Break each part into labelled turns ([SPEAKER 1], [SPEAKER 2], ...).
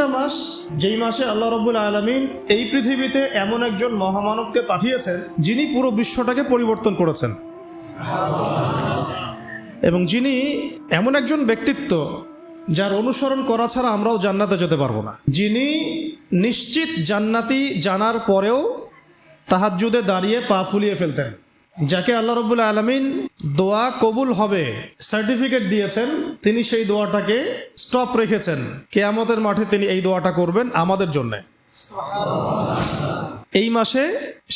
[SPEAKER 1] একটা মাস যেই মাসে আল্লাহ রব্বুল আলমিন এই পৃথিবীতে এমন একজন মহামানবকে পাঠিয়েছেন, যিনি পুরো বিশ্বটাকে পরিবর্তন করেছেন। এবং যিনি এমন একজন ব্যক্তিত্ব যার অনুসরণ করা ছাড়া আমরাও জান্নাতে যেতে পারব না। যিনি নিশ্চিত জান্নাতি জানার পরেও তাহাজ্জুদে দাঁড়িয়ে পা ফুলিয়ে ফেলতেন। যাকে আল্লাহ রব্বুল আলমিন দোয়া কবুল হবে, সার্টিফিকেট দিয়েছেন, তিনি সেই দোয়াটাকে স্টপ রেখেছেন। কেয়ামতের মাঠে তিনি এই দোয়াটা করবেন আমাদের জন্যে। এই মাসে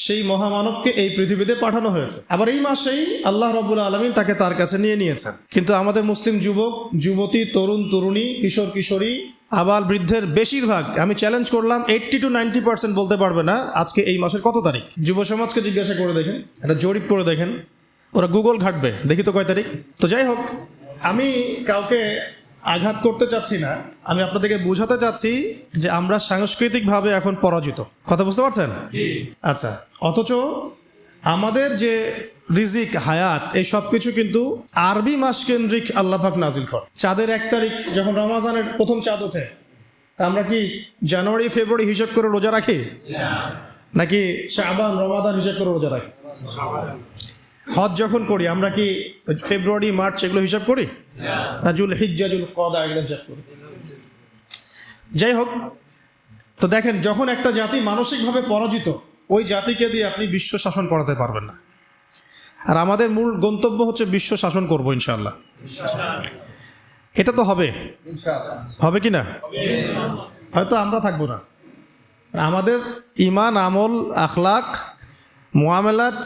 [SPEAKER 1] সেই মহামানবকে এই পৃথিবীতে পাঠানো হয়েছে। আবার এই মাসেই আল্লাহ রবুল আলমিন তাকে তার কাছে নিয়ে নিয়েছেন। কিন্তু আমাদের মুসলিম যুবক, যুবতী, তরুণ, তরুণী, কিশোর, কিশোরী, আবার বৃদ্ধের বেশিরভাগ, আমি চ্যালেঞ্জ করলাম এইট্টি টু নাইনটি পার্সেন্ট বলতে পারবে না আজকে এই মাসের কত তারিখ? যুব সমাজকে জিজ্ঞাসা করে দেখেন, একটা জরিপ করে দেখেন। ওরা গুগল ঘাটবে, দেখি তো কয় তারিখ। তো যাই হোক, আমি কাউকে আঘাত করতে চাচ্ছি না আমি আপনাদেরকে বোঝাতে চাচ্ছি যে আমরা সাংস্কৃতিকভাবে এখন পরাজিত। কথা বুঝতে পারছেন? আচ্ছা অথচ আমাদের যে রিজিক হায়াত এই সব কিছু কিন্তু আরবি মাস কেন্দ্রিক আল্লাহাক নাজিল কর চাঁদের এক তারিখ যখন রমাজানের প্রথম চাঁদ ওঠে আমরা কি জানুয়ারি ফেব্রুয়ারি হিসাব করে রোজা রাখি? নাকি শাবান রমাদান হিসাব করে রোজা রাখি? হজ যখন করি আমরা কি ফেব্রুয়ারি মার্চ এগুলো হিসাব করি? না জুল হিজ্জা জুল কদা এগুলো হিসাব করি। যাই হোক তো দেখেন যখন একটা জাতি মানসিকভাবে পরাজিত ওই জাতিকে দিয়ে আপনি বিশ্ব শাসন করাতে পারবেন না। আর আমাদের মূল গন্তব্য হচ্ছে বিশ্ব শাসন করব ইনশাল্লাহ এটা তো হবে। হবে কি না? হয়তো আমরা থাকব না। আমাদের ইমান আমল আখলাক মোয়ামেলাত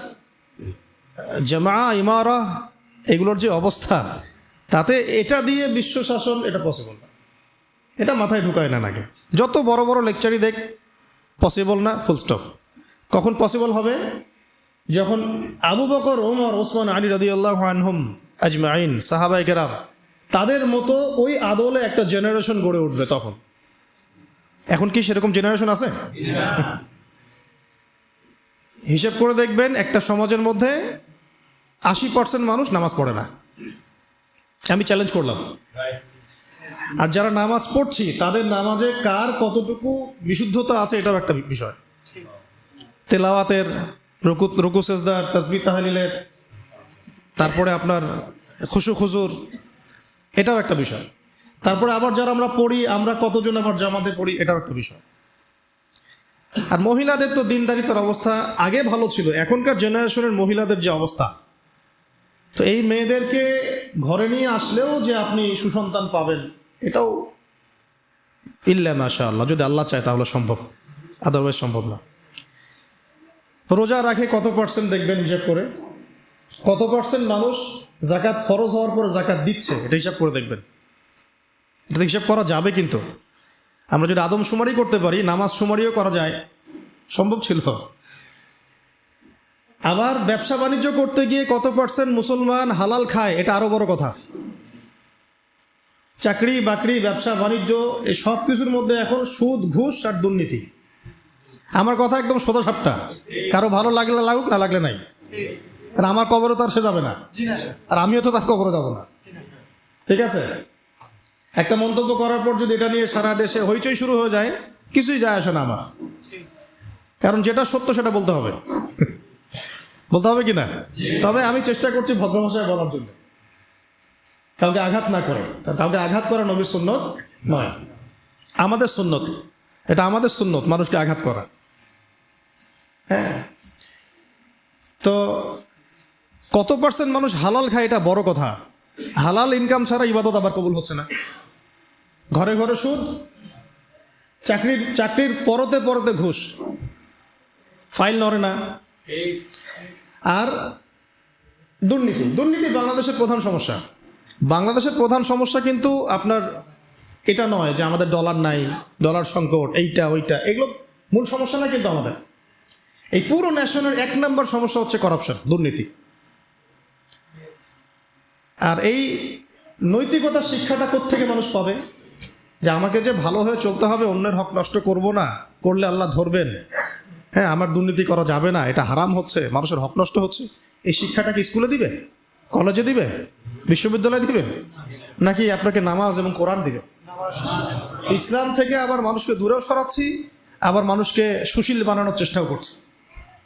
[SPEAKER 1] জামা ইমারা এগুলোর যে অবস্থা তাতে এটা দিয়ে বিশ্ব শাসন এটা পসিবল না। এটা মাথায় ঢুকায় না নাকি? যত বড় বড় লেকচারই দেখ পসিবল না ফুল স্টপ কখন পসিবল হবে? যখন আবু বকর ওমর ওসমান আলী রদি আল্লাহ আনহুম আজমাইন সাহাবাই কেরাম তাদের মতো ওই আদলে একটা জেনারেশন গড়ে উঠবে তখন। এখন কি সেরকম জেনারেশন আছে? হিসেব করে দেখবেন একটা সমাজের মধ্যে আশি পার্সেন্ট মানুষ নামাজ পড়ে না। আমি চ্যালেঞ্জ করলাম। আর যারা নামাজ পড়ছি, তাদের নামাজে কার কতটুকু বিশুদ্ধতা আছে এটাও একটা বিষয়। তেলাওয়াতের রুকু রুকু সেজদার তসবি তাহালিলের, তারপরে আপনার খুশু খুজুর, এটাও একটা বিষয়। তারপরে আবার যারা আমরা পড়ি, আমরা কতজন আবার জামাতে পড়ি, এটাও একটা বিষয়। আর মহিলাদের তো দিনদারিতার অবস্থা আগে ভালো ছিল। এখনকার জেনারেশনের মহিলাদের যে অবস্থা তো এই মেয়েদেরকে ঘরে নিয়ে আসলেও যে আপনি সুসন্তান পাবেন, এটাও ইল্লা মাশা আল্লাহ যদি আল্লাহ চায় তাহলে সম্ভব আদারওয়াইজ সম্ভব না। রোজা রাখে কত পার্সেন্ট দেখবেন হিসাব করে? কত পার্সেন্ট মানুষ জাকাত ফরজ হওয়ার পরে জাকাত দিচ্ছে, এটা হিসাব করে দেখবেন। এটা হিসাব করা যাবে কিন্তু। আমরা যদি আদম সুমারি করতে পারি, নামাজ সুমারিও করা যায়, সম্ভব ছিল। আবার ব্যবসা বাণিজ্য করতে গিয়ে কত পার্সেন্ট মুসলমান হালাল খায়, এটা আরও বড় কথা। চাকরি, বাকরি, ব্যবসা, বাণিজ্য, এই সব কিছুর মধ্যে এখন সুদ, ঘুষ আর দুর্নীতি। আমার কথা একদম সোজা সাপটা। কারও ভালো লাগলে লাগুক, না লাগলে নাই। আর আমার কবরও তার সে যাবে না। আর আমিও তো তার কবরও যাব না। ঠিক আছে? একটা মন্তব্য করার পর যদি এটা নিয়ে সারা দেশে হইচই শুরু হয়ে যায়, কিছুই যায় আসে না আমার। কারণ যেটা সত্য সেটা বলতে হবে। বলতে হবে কি না? তবে আমি চেষ্টা করছি ভদ্রভাষায় বলার জন্য। কাউকে আঘাত না করে। কাউকে আঘাত করা নবীর সুন্নত নয়। আমাদের সুন্নত। এটা আমাদের সুন্নত, মানুষকে আঘাত করা। হ্যাঁ। তো কত পার্সেন্ট মানুষ হালাল খায় এটা বড় কথা। হালাল ইনকাম ছাড়া ইবাদত আবার কবুল হচ্ছে না। ঘরে ঘরে সুদ, চাকরির চাকরির পরতে পরতে ঘুষ। ফাইল নড়ে না। আর দুর্নীতি। দুর্নীতি বাংলাদেশের প্রধান সমস্যা। বাংলাদেশের প্রধান সমস্যা কিন্তু আপনার এটা নয় যে আমাদের ডলার নাই, ডলার সংকট, এইটা, ওইটা। এগুলো মূল সমস্যা না কিন্তু আমাদের। এই পুরো ন্যাশনের এক নম্বর সমস্যা হচ্ছে করাপশন দুর্নীতি। আর এই নৈতিকতার শিক্ষাটা কোত্থেকে মানুষ পাবে? যে আমাকে যে ভালো হয়ে চলতে হবে, অন্যের হক নষ্ট করব না, করলে আল্লাহ ধরবেন। হ্যাঁ আমার দুর্নীতি করা যাবে না, এটা হারাম হচ্ছে, মানুষের হক নষ্ট হচ্ছে। এই শিক্ষাটা কি স্কুলে দিবে? কলেজে দিবে? বিশ্ববিদ্যালয়ে দিবে? নাকি আপনাকে নামাজ এবং কোরআন দিবে? ইসলাম থেকে আবার মানুষকে দূরেও সরাচ্ছি, আবার মানুষকে সুশীল বানানোর চেষ্টাও করছি।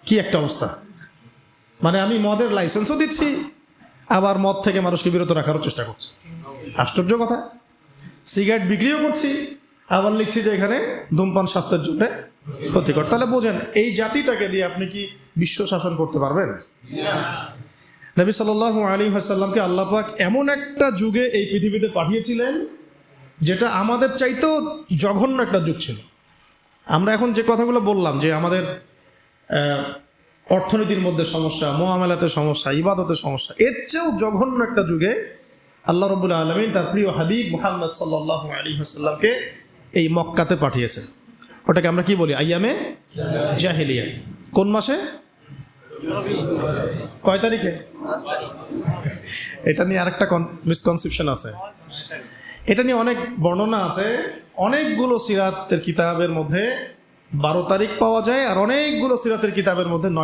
[SPEAKER 1] কি একটা অবস্থা? মানে আমি মদের লাইসেন্সও দিচ্ছি, আবার মদ থেকে মানুষকে বিরত রাখারও চেষ্টা করছি। আশ্চর্য কথা। সিগারেট বিক্রিও করছি, আবার লিখছি যে এখানে ধূমপান স্বাস্থ্যের জন্য ক্ষতিকর। তাহলে বোঝেন, এই জাতিটাকে দিয়ে আপনি কি বিশ্ব শাসন করতে পারবেন? নবী সাল আলী হাসাল্লামকে আল্লাহ পাক এমন একটা যুগে এই পৃথিবীতে পাঠিয়েছিলেন, যেটা আমাদের চাইতেও জঘন্য একটা যুগ ছিল। আমরা এখন যে কথাগুলো বললাম, যে আমাদের অর্থনীতির মধ্যে সমস্যা, মোহামেলাতে সমস্যা, ইবাদতের সমস্যা, এর চেয়েও জঘন্য একটা যুগে আল্লাহ রবুল্লা আলমিন তার প্রিয় হাবিব মোহাম্মদ সাল্লাহ আলী হাসাল্লামকে এই মক্কাতে পাঠিয়েছেন। ওটাকে আমরা কি বলি? আইয়ামে জাহেলিয়া। কোন মাসে? কয় তারিখে? এটা নিয়ে আরেকটা মিসকনসেপশন আছে। এটা নিয়ে অনেক বর্ণনা আছে। অনেকগুলো সিরাতের কিতাবের মধ্যে বারো তারিখ পাওয়া যায় আর অনেকগুলো সিরাতের কিতাবের মধ্যে নয়